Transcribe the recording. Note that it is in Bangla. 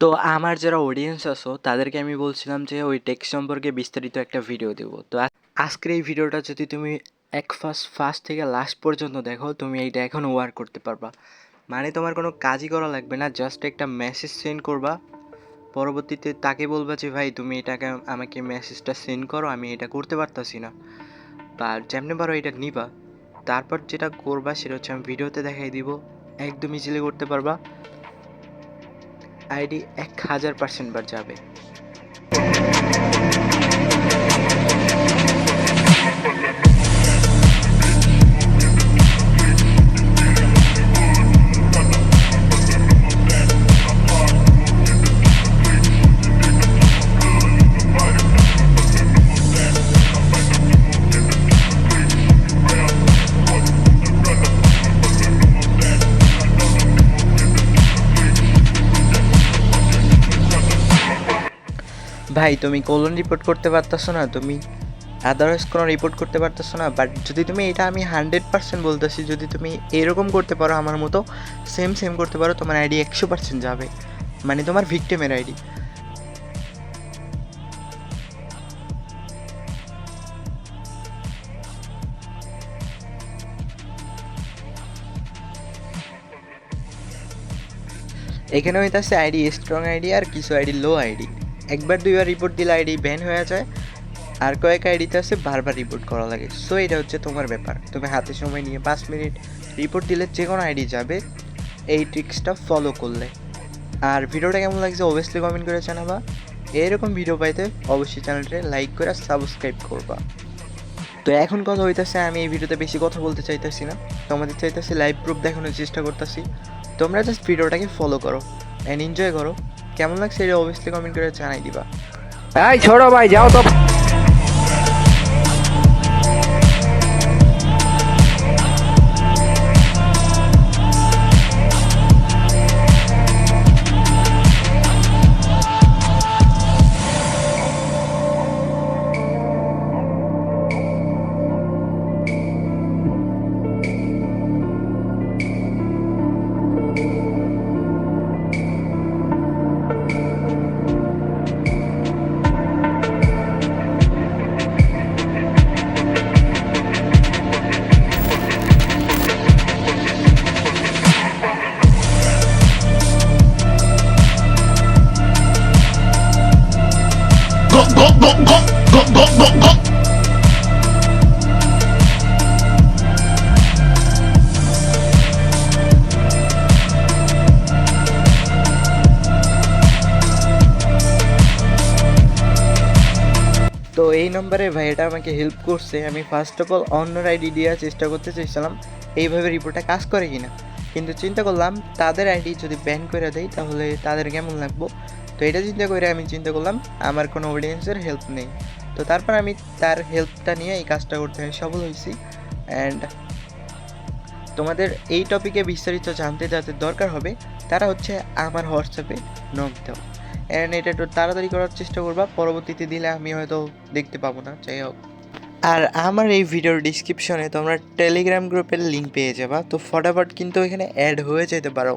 তো আমার যারা অডিয়েন্স আছো, তাদেরকে আমি বলছিলাম যে ওই টেক্সট সম্পর্কে বিস্তারিত একটা ভিডিও দেব। তো আজকের এই ভিডিওটা যদি তুমি এক ফার্স্ট ফার্স্ট থেকে লাস্ট পর্যন্ত দেখো, তুমি এইটা এখনও ওয়ার করতে পারবা। মানে তোমার কোনো কাজই করা লাগবে না জাস্ট একটা মেসেজ সেন্ড করবা। পরবর্তীতে তাকে বলবা যে, ভাই, তুমি এটাকে আমাকে মেসেজটা সেন্ড করো, আমি এটা করতে পারতাছি না। বা যেমনি পারো এটা নিবা। তারপর যেটা করবা, সেটা হচ্ছে আমি ভিডিওতে দেখাই দিব। একদম ইজিলি করতে পারবা। আইডি এক হাজার পার্সেন্ট বার যাবে। ভাই, তুমি কোলন রিপোর্ট করতে পারতেছো না, তুমি আদারওয়াইজ কোনো রিপোর্ট করতে পারতেছো না বাট যদি তুমি এটা আমি হান্ড্রেড পার্সেন্ট বলতেছি, যদি তুমি এরকম করতে পারো আমার মতো সেম সেম করতে পারো, তোমার আইডি একশো পার্সেন্ট যাবে। মানে তোমার ভিকটিমের আইডি এখানে হইতাছে আইডি স্ট্রং আইডি আর কিছু আইডি লো আইডি একবার দুইবার রিপোর্ট দিলে আইডি ব্যান হয়ে যায়। আর কয়েক আইডিতে আছে বারবার রিপোর্ট করা লাগে। সো এটা হচ্ছে তোমার ব্যাপার। তুমি হাতে সময় নিয়ে পাঁচ মিনিট রিপোর্ট দিলে যে কোনো আইডি যাবে, এই ট্রিক্সটা ফলো করলে। আর ভিডিওটা কেমন লাগছে অবভিয়াসলি কমেন্ট করে জানাবা। এরকম ভিডিও পাইতে অবশ্যই চ্যানেলটা লাইক করে সাবস্ক্রাইব করবা। তো এখন কথা হইতেছে, আমি এই ভিডিওতে বেশি কথা বলতে চাইতেছি না। তোমাদের চাইতেছি লাইভ প্রুফ দেখানোর চেষ্টা করতেছি। তোমরা জাস্ট ভিডিওটাকে ফলো করো অ্যান্ড এনজয় করো। কেমন লাগছে এটা অবভিয়াসলি কমেন্ট করে জানাই দিবা। ভাই ছোট ভাই যাও তো। তো এই নম্বরে ভাইটা আমাকে হেল্প করছে। আমি ফার্স্ট অফ অল অন্য আইডি দেওয়ার চেষ্টা করতে চাইছিলাম, এইভাবে রিপোর্টটা কাজ করে কিনা। কিন্তু চিন্তা করলাম, তাদের আইডি যদি ব্যান করে দেয় তাহলে তাদের কেমন লাগবো? তো এটা চিন্তা করে আমি চিন্তা করলাম, আমার কোনো অডিয়েন্সের হেল্প নেই। তো তারপর আমি তার হেল্পটা নিয়ে এই কাজটা করতে সফল হয়েছি। অ্যান্ড তোমাদের এই টপিকে বিস্তারিত জানতে যাদের দরকার হবে, তারা হচ্ছে আমার হোয়াটসঅ্যাপে নক দাও। অ্যান্ড এটা একটু তাড়াতাড়ি করার চেষ্টা করবা, পরবর্তীতে দিলে আমি হয়তো দেখতে পাবো না, যাই হোক। আর আমার এই ভিডিওর ডিসক্রিপশনে তোমরা টেলিগ্রাম গ্রুপের লিঙ্ক পেয়ে যাবা, তো ফটাফট কিন্তু এখানে অ্যাড হয়ে যেতে পারো।